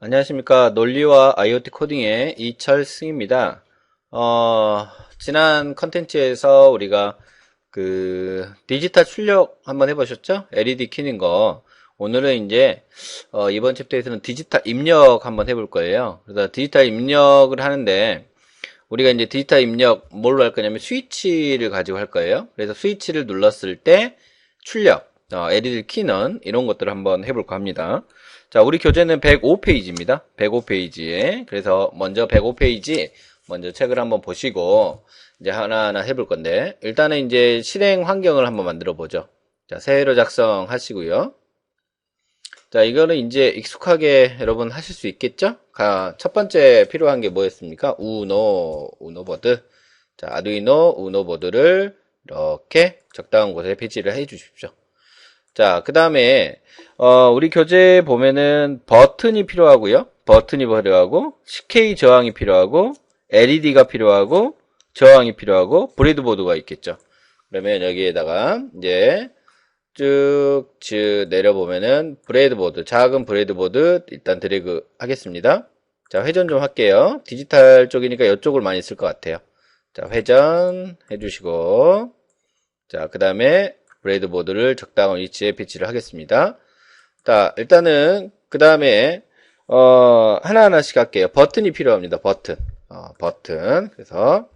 안녕하십니까. 논리와 IoT 코딩의 이철승입니다. 어, 지난 컨텐츠에서 우리가 그 디지털 출력 한번 해보셨죠? LED 키는 거. 오늘은 이제 어, 이번 챕터에서는 디지털 입력 한번 해볼 거예요. 그래서 디지털 입력을 하는데 우리가 이제 디지털 입력 뭘로 할 거냐면 스위치를 가지고 할 거예요. 그래서 스위치를 눌렀을 때 출력, 어, LED 키는 이런 것들을 한번 해볼까 합니다. 자, 우리 교재는 105페이지입니다. 105페이지에. 그래서 먼저 105페이지 먼저 책을 한번 보시고 이제 하나하나 해볼 건데 일단은 이제 실행 환경을 한번 만들어 보죠. 자, 새로 작성하시고요. 자, 이거는 이제 익숙하게 여러분 하실 수 있겠죠? 가, 첫 번째 필요한 게 뭐였습니까? 우노, 우노보드. 자, 아두이노 우노보드를 이렇게 적당한 곳에 배치를 해 주십시오. 자, 그 다음에, 어, 우리 교재 보면은 버튼이 필요하고요. 버튼이 필요하고, CK 저항이 필요하고, LED가 필요하고, 저항이 필요하고, 브레드보드가 있겠죠. 그러면 여기에다가, 이제, 쭉, 쭉 내려보면은, 브레드보드, 작은 브레드보드 일단 드래그 하겠습니다. 자, 회전 좀 할게요. 디지털 쪽이니까 이쪽을 많이 쓸 것 같아요. 자, 회전 해주시고, 자, 그 다음에, 브레이드보드를 적당한 위치에 배치를 하겠습니다. 자, 일단은 그 다음에 어, 하나하나씩 할게요. 버튼이 필요합니다. 버튼. 어, 버튼. 그래서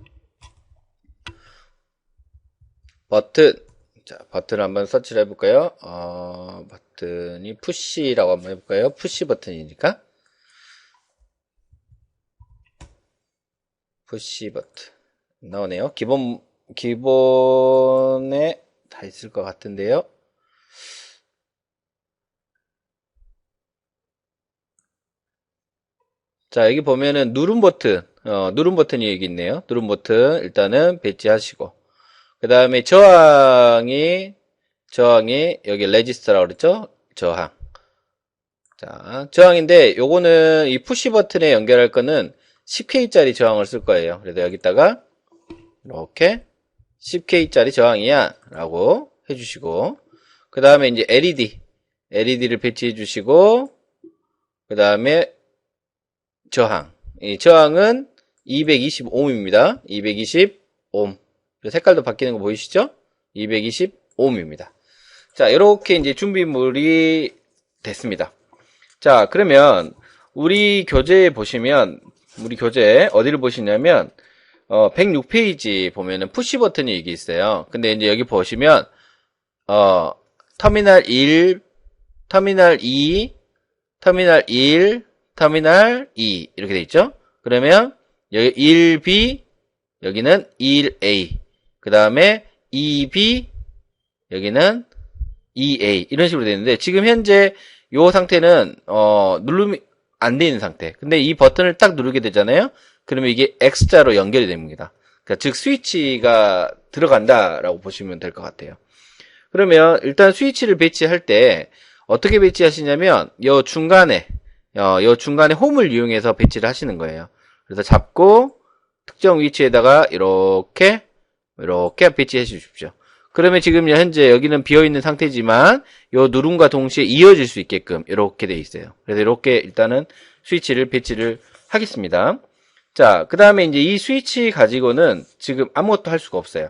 버튼. 자, 버튼을 한번 서치를 해볼까요? 어, 버튼이 푸시라고 한번 해볼까요? 푸시 버튼이니까. 푸시 버튼. 나오네요. 기본, 기본에 다 있을 것 같은데요. 자, 여기 보면은 누름 버튼, 어, 누름 버튼이 여기 있네요. 누름 버튼 일단은 배치하시고. 그 다음에 저항이, 저항이 여기 레지스터라고 그랬죠? 저항. 자, 저항인데 요거는 이 푸시 버튼에 연결할 거는 10K짜리 저항을 쓸 거예요. 그래서 여기다가 이렇게 10K짜리 저항이야? 라고 해주시고 그 다음에 이제 LED LED를 배치해 주시고 그 다음에 저항. 이 저항은 220ohm입니다. 220ohm 색깔도 바뀌는 거 보이시죠? 220ohm입니다. 자 이렇게 이제 준비물이 됐습니다. 자 그러면 우리 교재에 보시면 우리 교재 어디를 보시냐면 어, 106페이지 보면은 푸시 버튼이 여기 있어요. 근데 이제 여기 보시면, 어, 터미널 1, 터미널 2, 터미널 1, 터미널 2 이렇게 돼 있죠? 그러면 여기 1B, 여기는 1A, 그 다음에 2B, 여기는 2A 이런 식으로 되어 있는데 지금 현재 이 상태는 어, 누르면 안 돼 있는 상태. 근데 이 버튼을 딱 누르게 되잖아요. 그러면 이게 X자로 연결이 됩니다. 그러니까 즉 스위치가 들어간다라고 보시면 될 것 같아요. 그러면 일단 스위치를 배치할 때 어떻게 배치하시냐면 요 중간에 어, 요 중간에 홈을 이용해서 배치를 하시는 거예요. 그래서 잡고 특정 위치에다가 이렇게 이렇게 배치해 주십시오. 그러면 지금 현재 여기는 비어 있는 상태지만 요 누름과 동시에 이어질 수 있게끔 이렇게 돼 있어요. 그래서 이렇게 일단은 스위치를 배치를 하겠습니다. 자, 그 다음에 이제 이 스위치 가지고는 지금 아무것도 할 수가 없어요.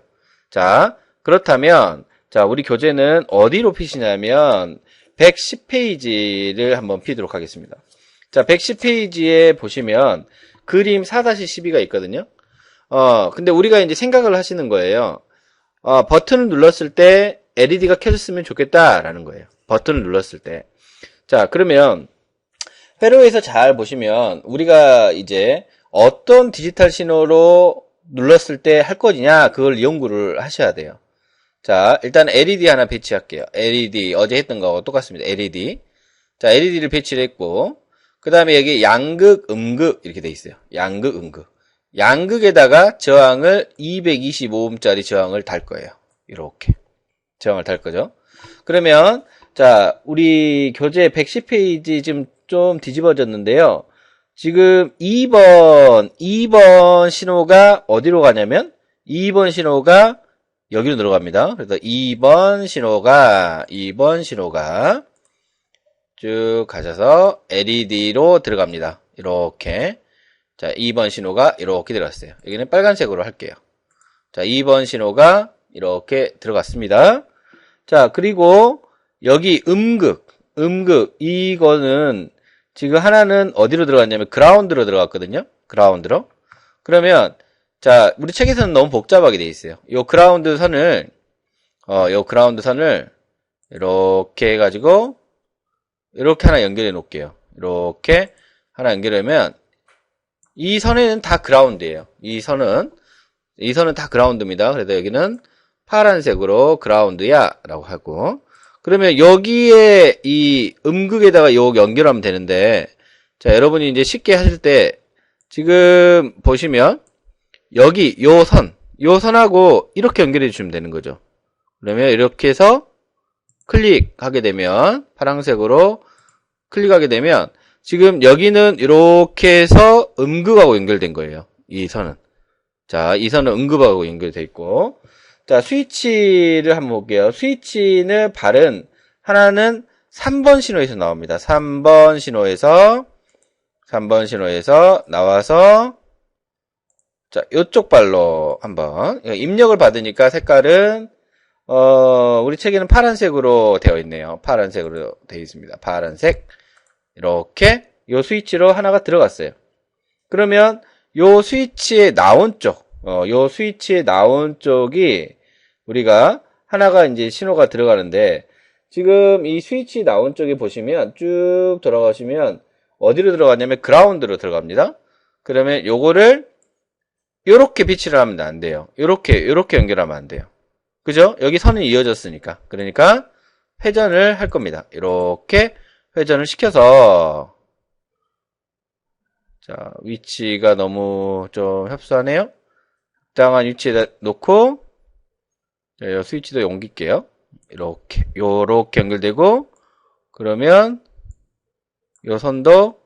자, 그렇다면, 자, 우리 교재는 어디로 피시냐면, 110페이지를 한번 피도록 하겠습니다. 자, 110페이지에 보시면, 그림 4-12가 있거든요. 어, 근데 우리가 이제 생각을 하시는 거예요. 어, 버튼을 눌렀을 때 LED가 켜졌으면 좋겠다라는 거예요. 버튼을 눌렀을 때. 자, 그러면, 회로에서 잘 보시면, 우리가 이제, 어떤 디지털 신호로 눌렀을 때 할 것이냐 그걸 연구를 하셔야 돼요. 자 일단 LED 하나 배치할게요. LED 어제 했던 거하고 똑같습니다. LED 자 LED를 배치를 했고 그 다음에 여기 양극, 음극 이렇게 돼 있어요. 양극, 음극 양극에다가 저항을 225ohm짜리 저항을 달 거예요. 이렇게 저항을 달 거죠. 그러면 자 우리 교재 110페이지 지금 좀 뒤집어졌는데요. 지금 2번, 2번 신호가 어디로 가냐면 2번 신호가 여기로 들어갑니다. 그래서 2번 신호가 2번 신호가 쭉 가셔서 LED로 들어갑니다. 이렇게. 자, 2번 신호가 이렇게 들어갔어요. 여기는 빨간색으로 할게요. 자, 2번 신호가 이렇게 들어갔습니다. 자, 그리고 여기 음극, 음극, 이거는 지금 하나는 어디로 들어갔냐면 그라운드로 들어갔거든요. 그라운드로. 그러면 자, 우리 책에서는 너무 복잡하게 돼 있어요. 요 그라운드 선을 어, 요 그라운드 선을 이렇게 해 가지고 이렇게 하나 연결해 놓을게요. 이렇게 하나 연결하면 이 선에는 다 그라운드예요. 이 선은 이 선은 다 그라운드입니다. 그래서 여기는 파란색으로 그라운드야 라고 하고 그러면 여기에 이 음극에다가 요 연결하면 되는데 자 여러분이 이제 쉽게 하실 때 지금 보시면 여기 요 선, 요 선하고 이렇게 연결해 주시면 되는 거죠. 그러면 이렇게 해서 클릭하게 되면 파란색으로 클릭하게 되면 지금 여기는 이렇게 해서 음극하고 연결된 거예요. 이 선은. 자, 이 선은 음극하고 연결돼 있고 자, 스위치를 한번 볼게요. 스위치는 발은 하나는 3번 신호에서 나옵니다. 3번 신호에서 3번 신호에서 나와서 자, 요쪽 발로 한번 입력을 받으니까 색깔은 어, 우리 책에는 파란색으로 되어 있네요. 파란색으로 되어 있습니다. 파란색. 이렇게 요 스위치로 하나가 들어갔어요. 그러면 요 스위치에 나온 쪽, 어, 요 스위치에 나온 쪽이 우리가 하나가 이제 신호가 들어가는데 지금 이 스위치 나온 쪽에 보시면 쭉 돌아가시면 어디로 들어가냐면 그라운드로 들어갑니다. 그러면 요거를 요렇게 비치를 하면 안 돼요. 요렇게 요렇게 연결하면 안 돼요. 그죠? 여기 선이 이어졌으니까. 그러니까 회전을 할 겁니다. 이렇게 회전을 시켜서 자 위치가 너무 좀 협소하네요. 적당한 위치에다 놓고 자, 이 스위치도 옮길게요. 이렇게 요렇게 연결되고 그러면 요 선도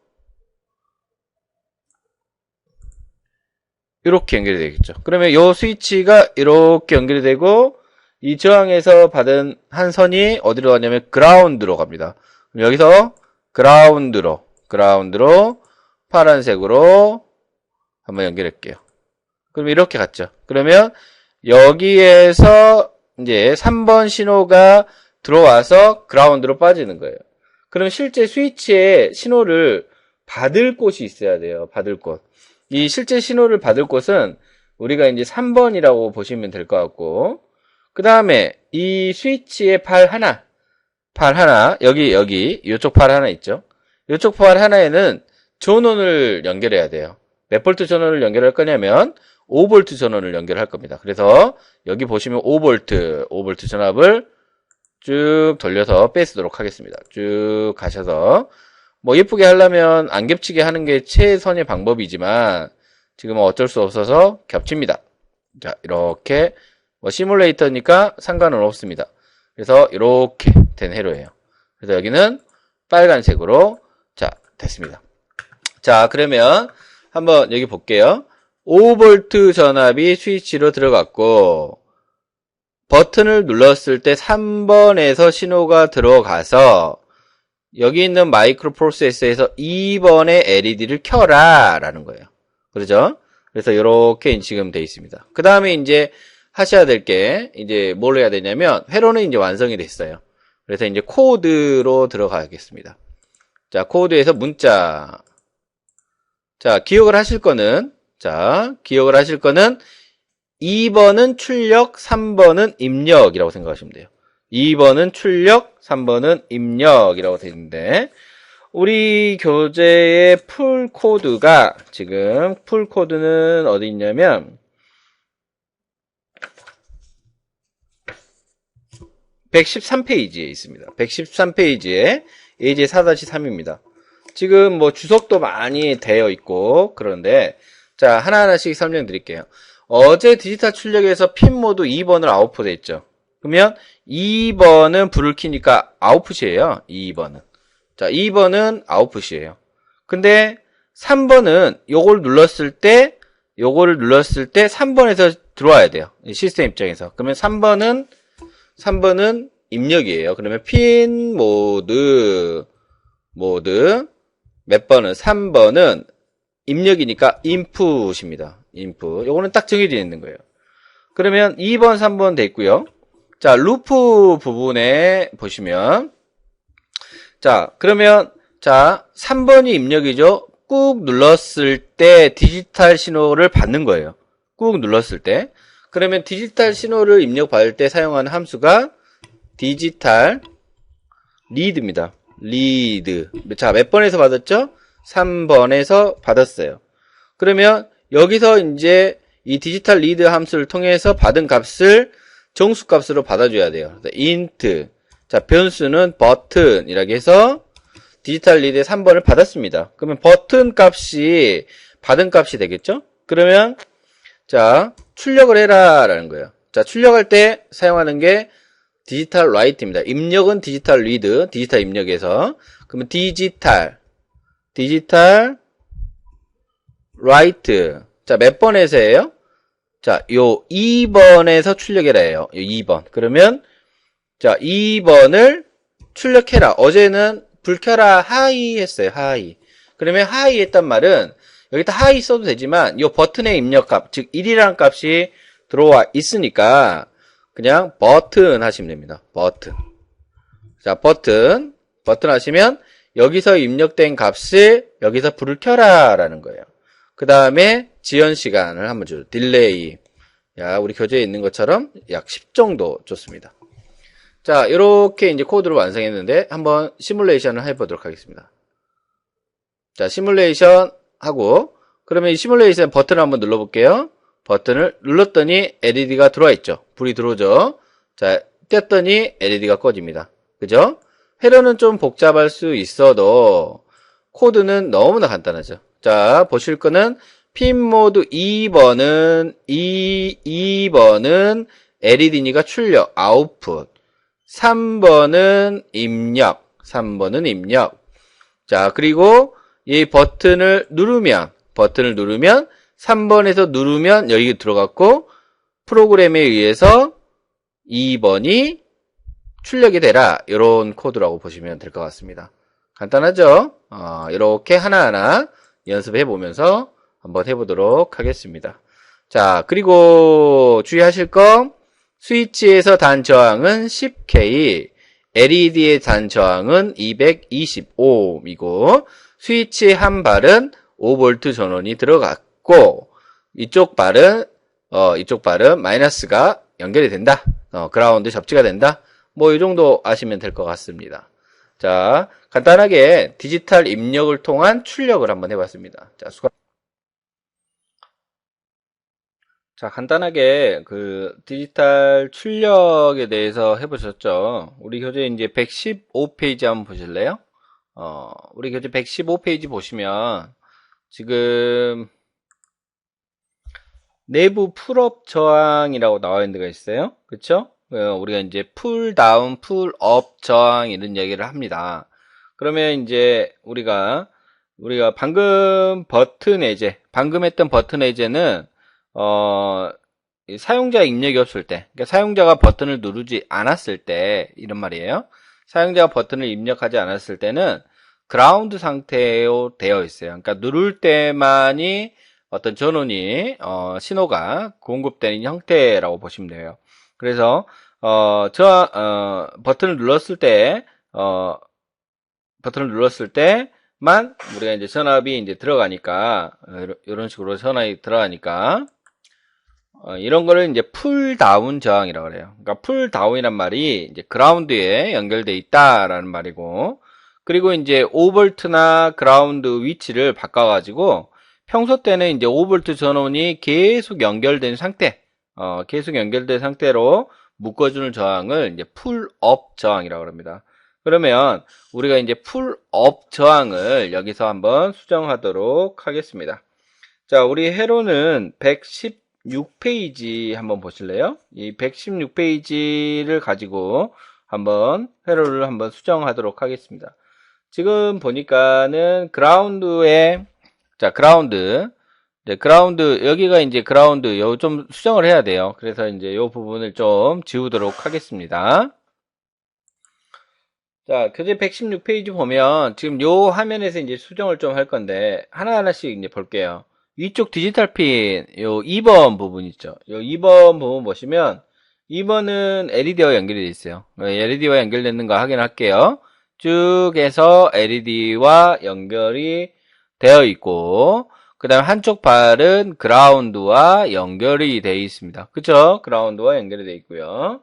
이렇게 연결이 되겠죠. 그러면 요 스위치가 이렇게 연결이 되고 이 저항에서 받은 한 선이 어디로 가냐면 그라운드로 갑니다. 여기서 그라운드로 그라운드로 파란색으로 한번 연결할게요. 그럼 이렇게 갔죠. 그러면 여기에서 이제 3번 신호가 들어와서 그라운드로 빠지는 거예요. 그럼 실제 스위치에 신호를 받을 곳이 있어야 돼요. 받을 곳. 이 실제 신호를 받을 곳은 우리가 이제 3번이라고 보시면 될 것 같고, 그 다음에 이 스위치의 팔 하나, 팔 하나, 여기, 여기, 이쪽 팔 하나 있죠? 이쪽 팔 하나에는 전원을 연결해야 돼요. 몇 볼트 전원을 연결할 거냐면, 5볼트 전원을 연결할 겁니다. 그래서 여기 보시면 5볼트, 5볼트 전압을 쭉 돌려서 빼쓰도록 하겠습니다. 쭉 가셔서 뭐 예쁘게 하려면 안 겹치게 하는 게 최선의 방법이지만 지금은 어쩔 수 없어서 겹칩니다. 자, 이렇게 뭐 시뮬레이터니까 상관은 없습니다. 그래서 이렇게 된 회로예요. 그래서 여기는 빨간색으로 자, 됐습니다. 자, 그러면 한번 여기 볼게요. 5V 전압이 스위치로 들어갔고 버튼을 눌렀을 때 3번에서 신호가 들어가서 여기 있는 마이크로 프로세서에서 2번의 LED를 켜라 라는 거예요. 그러죠? 그래서 이렇게 지금 돼 있습니다. 그 다음에 이제 하셔야 될 게 이제 뭘 해야 되냐면 회로는 이제 완성이 됐어요. 그래서 이제 코드로 들어가겠습니다. 자, 코드에서 문자. 자, 기억을 하실 거는 자, 기억을 하실 거는 2번은 출력, 3번은 입력이라고 생각하시면 돼요. 2번은 출력, 3번은 입력이라고 되어 있는데 우리 교재의 풀 코드가 지금 풀 코드는 어디 있냐면 113페이지에 있습니다. 113페이지에 AJ 4-3입니다. 지금 뭐 주석도 많이 되어 있고 그런데 자 하나하나씩 설명드릴게요. 어제 디지털 출력에서 핀 모드 2번을 아웃풋 했죠. 그러면 2번은 불을 켜니까 아웃풋이에요. 2번은. 자, 2번은 아웃풋이에요. 근데 3번은 요걸 눌렀을 때 요거를 눌렀을 때 3번에서 들어와야 돼요. 시스템 입장에서. 그러면 3번은 3번은 입력이에요. 그러면 핀 모드 모드. 몇 번은? 3번은 입력이니까 input입니다. input. 요거는 딱 정해져 있는 거예요. 그러면 2번, 3번 돼 있고요. 자, 루프 부분에 보시면 자, 그러면 자, 3번이 입력이죠. 꾹 눌렀을 때 디지털 신호를 받는 거예요. 꾹 눌렀을 때. 그러면 디지털 신호를 입력 받을 때 사용하는 함수가 디지털 리드입니다. 리드. 자, 몇 번에서 받았죠? 3번에서 받았어요. 그러면 여기서 이제 이 디지털 리드 함수를 통해서 받은 값을 정수 값으로 받아줘야 돼요. int. 자, 변수는 버튼이라고 해서 디지털 리드의 3번을 받았습니다. 그러면 버튼 값이 받은 값이 되겠죠? 그러면 자, 출력을 해라 라는 거예요. 자, 출력할 때 사용하는 게 디지털 라이트입니다. 입력은 디지털 리드, 디지털 입력에서 그러면 디지털 디지털 라이트 자, 몇 번에서예요? 자, 요 2번에서 출력해라예요. 요 2번. 그러면 자, 2번을 출력해라. 어제는 불 켜라 하이 했어요. 하이. 그러면 하이 했단 말은 여기다 하이 써도 되지만 이 버튼의 입력값, 즉 1이라는 값이 들어와 있으니까 그냥 버튼 하시면 됩니다. 버튼. 자, 버튼. 버튼 하시면 여기서 입력된 값을 여기서 불을 켜라 라는 거예요. 그 다음에 지연 시간을 한번 줘요. 딜레이. 야, 우리 교재에 있는 것처럼 약 10 정도 줬습니다. 자, 이렇게 이제 코드를 완성했는데 한번 시뮬레이션을 해보도록 하겠습니다. 자, 시뮬레이션 하고 그러면 이 시뮬레이션 버튼을 한번 눌러볼게요. 버튼을 눌렀더니 LED가 들어와 있죠. 불이 들어오죠. 자, 뗐더니 LED가 꺼집니다. 그죠? 회로는 좀 복잡할 수 있어도 코드는 너무나 간단하죠. 자, 보실 거는 핀 모드 2번은 2, 2번은 LED니까 출력, 아웃풋. 3번은 입력. 3번은 입력. 자, 그리고 이 버튼을 누르면, 버튼을 누르면, 3번에서 누르면 여기 들어갔고, 프로그램에 의해서 2번이 출력이 되라. 이런 코드라고 보시면 될 것 같습니다. 간단하죠? 어, 이렇게 하나하나 연습해 보면서 한번 해보도록 하겠습니다. 자, 그리고 주의하실 거, 스위치에서 단 저항은 10K, LED의 단 저항은 225이고, 스위치 한 발은 5V 전원이 들어갔고, 이쪽 발은, 어, 이쪽 발은 마이너스가 연결이 된다. 어, 그라운드 접지가 된다. 뭐, 이 정도 아시면 될 것 같습니다. 자, 간단하게 디지털 입력을 통한 출력을 한번 해봤습니다. 자, 수고. 자, 간단하게 그 디지털 출력에 대해서 해보셨죠? 우리 교재 이제 115페이지 한번 보실래요? 어, 우리 교재 115페이지 보시면 지금 내부 풀업 저항이라고 나와 있는 데가 있어요. 그쵸? 어, 우리가 이제 풀 다운, 풀업 저항 이런 얘기를 합니다. 그러면 이제 우리가 우리가 방금 버튼 해제, 방금 했던 버튼 해제는 어, 사용자 입력이 없을 때, 그러니까 사용자가 버튼을 누르지 않았을 때, 이런 말이에요. 사용자가 버튼을 입력하지 않았을 때는 그라운드 상태로 되어 있어요. 그러니까 누를 때만이 어떤 전원이, 어, 신호가 공급되는 형태라고 보시면 돼요. 그래서, 어, 저, 어, 버튼을 눌렀을 때, 어, 버튼을 눌렀을 때만 우리가 이제 전압이 이제 들어가니까, 어, 이런 식으로 전압이 들어가니까, 어, 이런 거를 이제 풀 다운 저항이라고 그래요. 그러니까 풀 다운이란 말이 이제 그라운드에 연결돼 있다라는 말이고, 그리고 이제 5볼트나 그라운드 위치를 바꿔 가지고 평소 때는 이제 5볼트 전원이 계속 연결된 상태, 어, 계속 연결된 상태로 묶어주는 저항을 이제 풀업 저항이라고 합니다. 그러면 우리가 이제 풀업 저항을 여기서 한번 수정하도록 하겠습니다. 자, 우리 110 116페이지 한번 보실래요? 이 116페이지를 가지고 한번 회로를 한번 수정하도록 하겠습니다. 지금 보니까는 그라운드에 자 그라운드 네, 그라운드 여기가 이제 그라운드 요 좀 수정을 해야 돼요. 그래서 이제 요 부분을 좀 지우도록 하겠습니다. 자, 교재 116페이지 보면 지금 요 화면에서 이제 수정을 좀 할 건데 하나하나씩 이제 볼게요. 위쪽 디지털 핀, 요 2번 부분 있죠. 요 2번 부분 보시면 2번은 LED와 연결이 되어 있어요. LED와 연결됐는 거 확인할게요. 쭉 해서 LED와 연결이 되어 있고 그 다음에 한쪽 발은 그라운드와 연결이 되어 있습니다. 그쵸? 그라운드와 연결이 되어 있고요.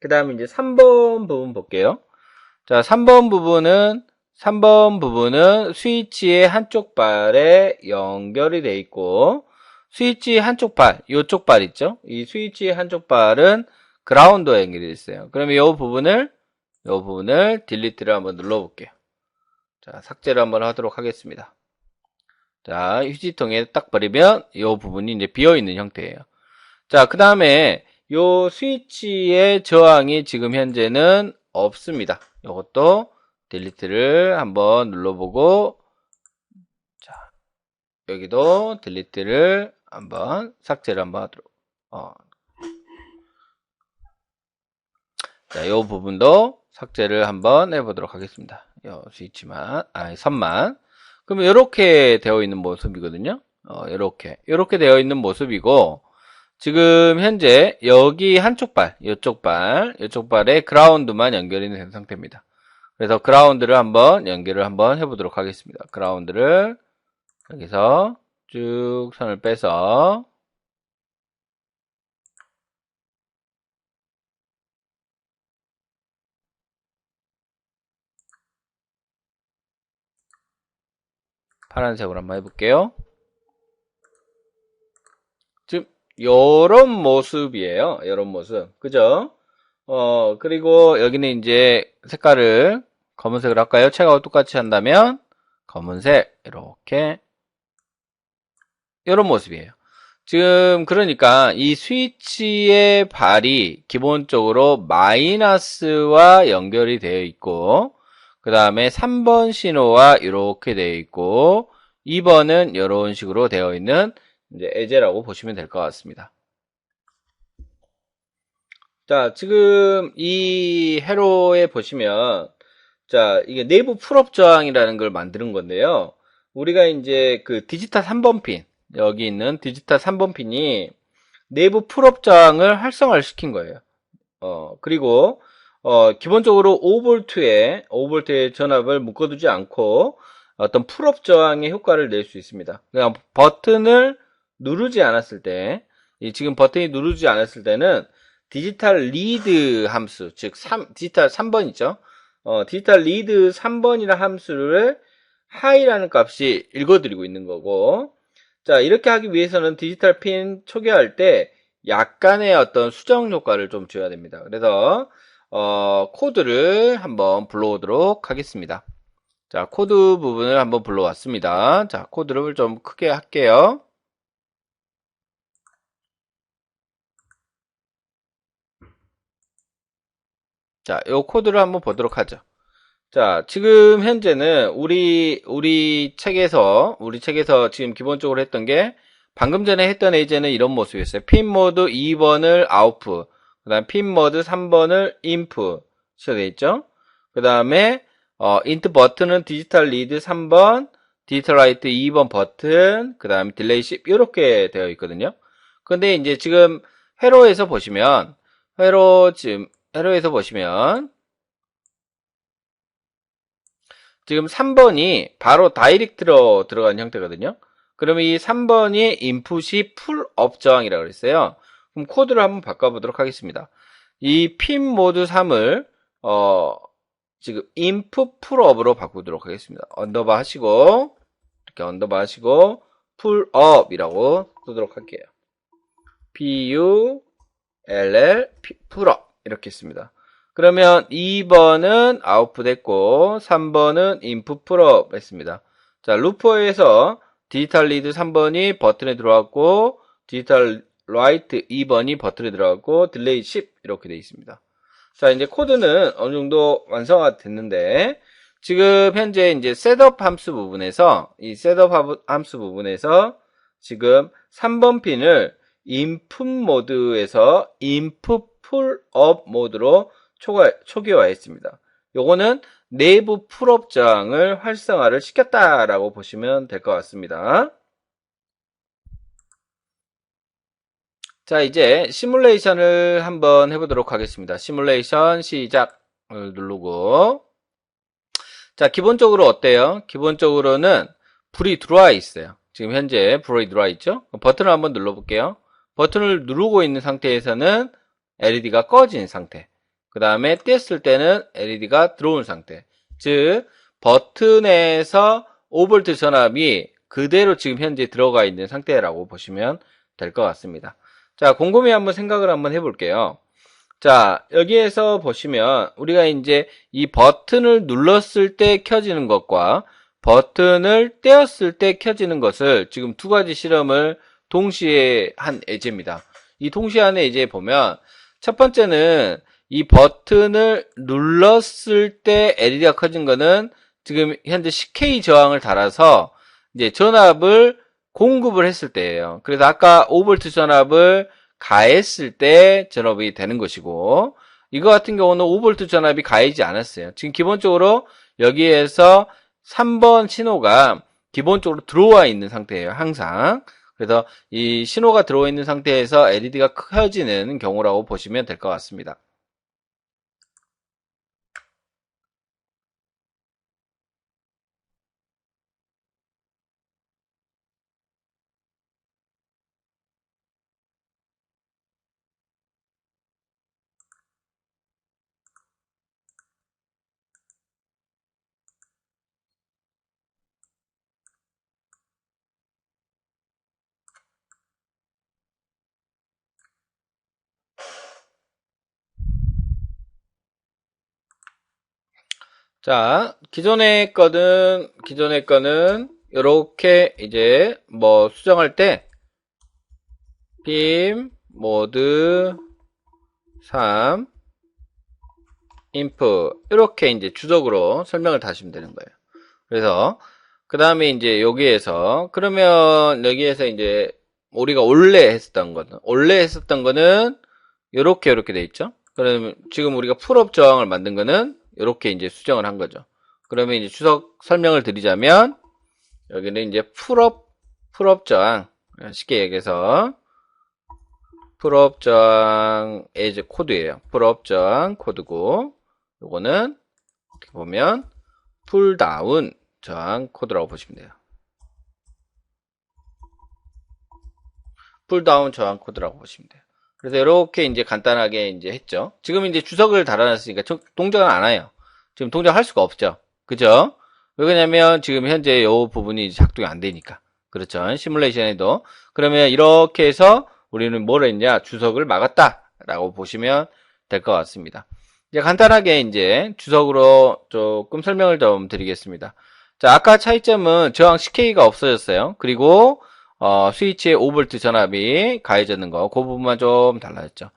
그 다음에 이제 3번 부분 볼게요. 자, 3번 부분은 3번 부분은 스위치의 한쪽 발에 연결이 돼 있고 스위치 한쪽 발, 요쪽 발 있죠? 이 스위치 한쪽 발은 그라운드와 연결이 돼 있어요. 그러면 이 부분을 이 부분을 딜리트를 한번 눌러 볼게요. 자, 삭제를 한번 하도록 하겠습니다. 자, 휴지통에 딱 버리면 이 부분이 이제 비어 있는 형태예요. 자, 그 다음에 요 스위치의 저항이 지금 현재는 없습니다. 이것도 딜리트를 한번 눌러보고 자 여기도 딜리트를 한번 삭제를 한번 하도록 어. 자, 이 부분도 삭제를 한번 해보도록 하겠습니다. 요 스위치만, 아, 선만. 그러면 이렇게 되어 있는 모습이거든요. 어, 이렇게, 이렇게 되어 있는 모습이고, 지금 현재 여기 한쪽 발, 이쪽 발, 이쪽 발에 그라운드만 연결이 된 상태입니다. 그래서 그라운드를 한번 연결을 한번 해보도록 하겠습니다. 그라운드를 여기서 쭉 선을 빼서 파란색으로 한번 해볼게요. 지금 요런 모습이에요. 요런 모습. 그죠? 어, 그리고 여기는 이제 색깔을 검은색으로 할까요? 책하고 똑같이 한다면 검은색 이렇게 이런 모습이에요. 지금 그러니까 이 스위치의 발이 기본적으로 마이너스와 연결이 되어 있고 그 다음에 3번 신호와 이렇게 되어 있고 2번은 이런 식으로 되어 있는 이제 에제라고 보시면 될 것 같습니다. 자, 지금 이 회로에 보시면 자, 이게 내부 풀업 저항이라는 걸 만드는 건데요. 우리가 이제 그 디지털 3번 핀, 여기 있는 디지털 3번 핀이 내부 풀업 저항을 활성화를 시킨 거예요. 어, 그리고 어, 기본적으로 5V에 5V의 전압을 묶어두지 않고 어떤 풀업 저항의 효과를 낼 수 있습니다. 그냥 버튼을 누르지 않았을 때, 이 지금 버튼이 누르지 않았을 때는 디지털 리드 함수, 즉 3, 디지털 3번 있죠? 어, 디지털 리드 3번이라는 함수를 하이라는 값이 읽어드리고 있는 거고, 자, 이렇게 하기 위해서는 디지털 핀 초기화할 때 약간의 어떤 수정 효과를 좀 줘야 됩니다. 그래서, 어, 코드를 한번 불러오도록 하겠습니다. 자, 코드 부분을 한번 불러왔습니다. 자, 코드를 좀 크게 할게요. 자, 요 코드를 한번 보도록 하죠. 자, 지금 현재는 우리, 우리 책에서, 우리 책에서 지금 기본적으로 했던 게, 방금 전에 했던 예제는 이런 모습이었어요. 핀 모드 2번을 아웃풋, 그 다음 핀 모드 3번을 인풋, 되어 있죠? 그 다음에, 어, 인트 버튼은 디지털 리드 3번, 디지털 라이트 2번 버튼, 그 다음에 딜레이 10, 이렇게 되어 있거든요. 근데 이제 지금 회로에서 보시면, 회로 지금 회로에서 보시면 지금 3번이 바로 다이렉트로 들어간 형태거든요. 그러면 이 3번이 인풋이 풀업 저항이라고 그랬어요. 그럼 코드를 한번 바꿔보도록 하겠습니다. 이 핀 모드 3을 어, 지금 인풋 풀업으로 바꾸도록 하겠습니다. 언더바 하시고 이렇게 언더바 하시고 풀업이라고 쓰도록 할게요. PU LL 풀업 이렇게 했습니다. 그러면 2번은 아웃풋 했고 3번은 인풋 풀업 했습니다. 자, 루퍼에서 디지털 리드 3번이 버튼에 들어왔고 디지털 라이트 2번이 버튼에 들어갔고 딜레이 10 이렇게 되어 있습니다. 자, 이제 코드는 어느 정도 완성화 됐는데 지금 현재 이제 셋업 함수 부분에서 이 셋업 함수 부분에서 지금 3번 핀을 인풋 모드에서 인풋 풀업 모드로 초과, 초기화 했습니다. 요거는 내부 풀업 저항을 활성화를 시켰다라고 보시면 될 것 같습니다. 자, 이제 시뮬레이션을 한번 해보도록 하겠습니다. 시뮬레이션 시작을 누르고 자, 기본적으로 어때요? 기본적으로는 불이 들어와 있어요. 지금 현재 불이 들어와 있죠? 버튼을 한번 눌러 볼게요. 버튼을 누르고 있는 상태에서는 LED가 꺼진 상태. 그 다음에 뗐을 때는 LED가 들어온 상태. 즉, 버튼에서 5V 전압이 그대로 지금 현재 들어가 있는 상태라고 보시면 될 것 같습니다. 자, 곰곰이 한번 생각을 한번 해볼게요. 자, 여기에서 보시면 우리가 이제 이 버튼을 눌렀을 때 켜지는 것과 버튼을 떼었을 때 켜지는 것을 지금 두 가지 실험을 동시에 한 예제입니다. 이 동시에 한 예제에 보면 첫 번째는 이 버튼을 눌렀을 때 LED가 커진 거는 지금 현재 10K 저항을 달아서 이제 전압을 공급을 했을 때예요. 그래서 아까 5V 전압을 가했을 때 전압이 되는 것이고 이거 같은 경우는 5V 전압이 가해지 않았어요. 지금 기본적으로 여기에서 3번 신호가 기본적으로 들어와 있는 상태예요. 항상. 그래서 이 신호가 들어와 있는 상태에서 LED가 켜지는 경우라고 보시면 될 것 같습니다. 자, 기존의 거는, 기존의 거는, 이렇게 이제 뭐 수정할 때, 빔, 모드, 3, 인프, 이렇게 이제 주적으로 설명을 다 하시면 되는 거예요. 그래서, 그 다음에 이제 여기에서, 그러면 여기에서 이제 우리가 원래 했었던 거는, 원래 했었던 거는, 요렇게 요렇게 돼 있죠? 그러면 지금 우리가 풀업 저항을 만든 거는 이렇게 이제 수정을 한 거죠. 그러면 이제 추석 설명을 드리자면 여기는 이제 풀업 풀업 저항 쉽게 얘기해서 풀업 저항 에이즈 코드예요. 풀업 저항 코드고 요거는 어떻게 보면 풀다운 저항 코드라고 보시면 돼요. 풀다운 저항 코드라고 보시면 돼요. 그래서 이렇게 이제 간단하게 이제 했죠. 지금 이제 주석을 달아놨으니까 동작은 안 와요. 지금 동작할 수가 없죠. 그죠? 왜 그러냐면 지금 현재 이 부분이 작동이 안 되니까. 그렇죠. 시뮬레이션에도. 그러면 이렇게 해서 우리는 뭘 했냐? 주석을 막았다. 라고 보시면 될 것 같습니다. 이제 간단하게 이제 주석으로 조금 설명을 좀 드리겠습니다. 자, 아까 차이점은 저항 CK가 없어졌어요. 그리고 어, 스위치에 5V 전압이 가해졌는 거, 그 부분만 좀 달라졌죠.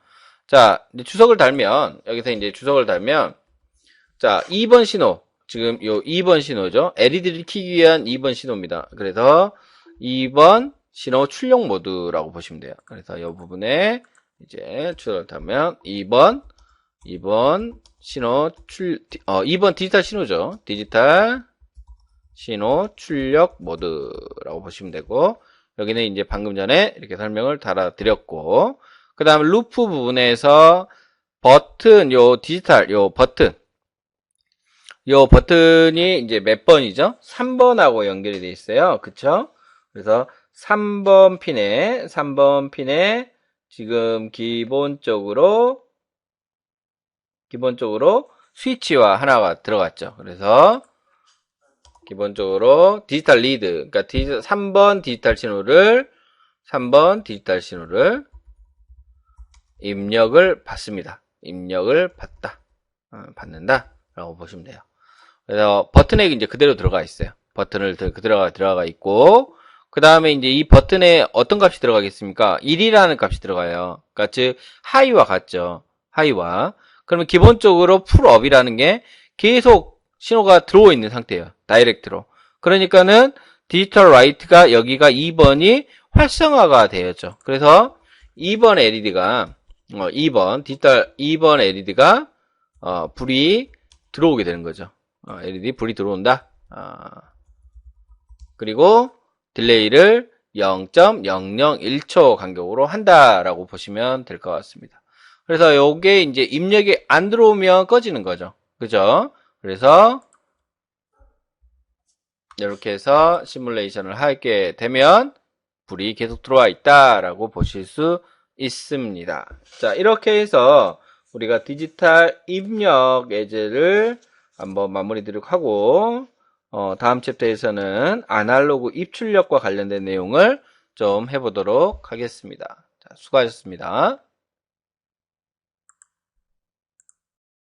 자, 이제 주석을 달면, 여기서 이제 주석을 달면, 자, 2번 신호. 지금 요 2번 신호죠. LED를 켜기 위한 2번 신호입니다. 그래서 2번 신호 출력 모드라고 보시면 돼요. 그래서 이 부분에 이제 주석을 달면 2번, 2번 신호 출, 어, 2번 디지털 신호죠. 디지털 신호 출력 모드라고 보시면 되고, 여기는 이제 방금 전에 이렇게 설명을 달아드렸고 그 다음 루프 부분에서 버튼 요 디지털 요 버튼 요 버튼이 이제 몇 번이죠? 3번하고 연결이 되어 있어요. 그쵸? 그래서 3번 핀에 3번 핀에 지금 기본적으로 기본적으로 스위치와 하나가 들어갔죠. 그래서 기본적으로 디지털 리드, 그러니까 디지털, 3번 디지털 신호를 3번 디지털 신호를 입력을 받습니다. 입력을 받다, 어, 받는다라고 보시면 돼요. 그래서 버튼에 이제 그대로 들어가 있어요. 버튼을 그대로 들어가 있고 그 다음에 이제 이 버튼에 어떤 값이 들어가겠습니까? 1이라는 값이 들어가요. 그러니까 즉 하이와 같죠. 하이와. 그러면 기본적으로 풀업이라는 게 계속 신호가 들어오 있는 상태예요. 다이렉트로. 그러니까는 디지털 라이트가 여기가 2번이 활성화가 되었죠. 그래서 2번 LED가 어, 2번 디지털 2번 LED가 어, 불이 들어오게 되는 거죠. 어, LED 불이 들어온다. 아, 그리고 딜레이를 0.001초 간격으로 한다라고 보시면 될 것 같습니다. 그래서 요게 이제 입력이 안 들어오면 꺼지는 거죠. 그죠? 그래서 이렇게 해서 시뮬레이션을 하게 되면 불이 계속 들어와 있다라고 보실 수 있습니다. 자, 이렇게 해서 우리가 디지털 입력 예제를 한번 마무리 드리도록 하고 어, 다음 챕터에서는 아날로그 입출력과 관련된 내용을 좀 해보도록 하겠습니다. 자, 수고하셨습니다.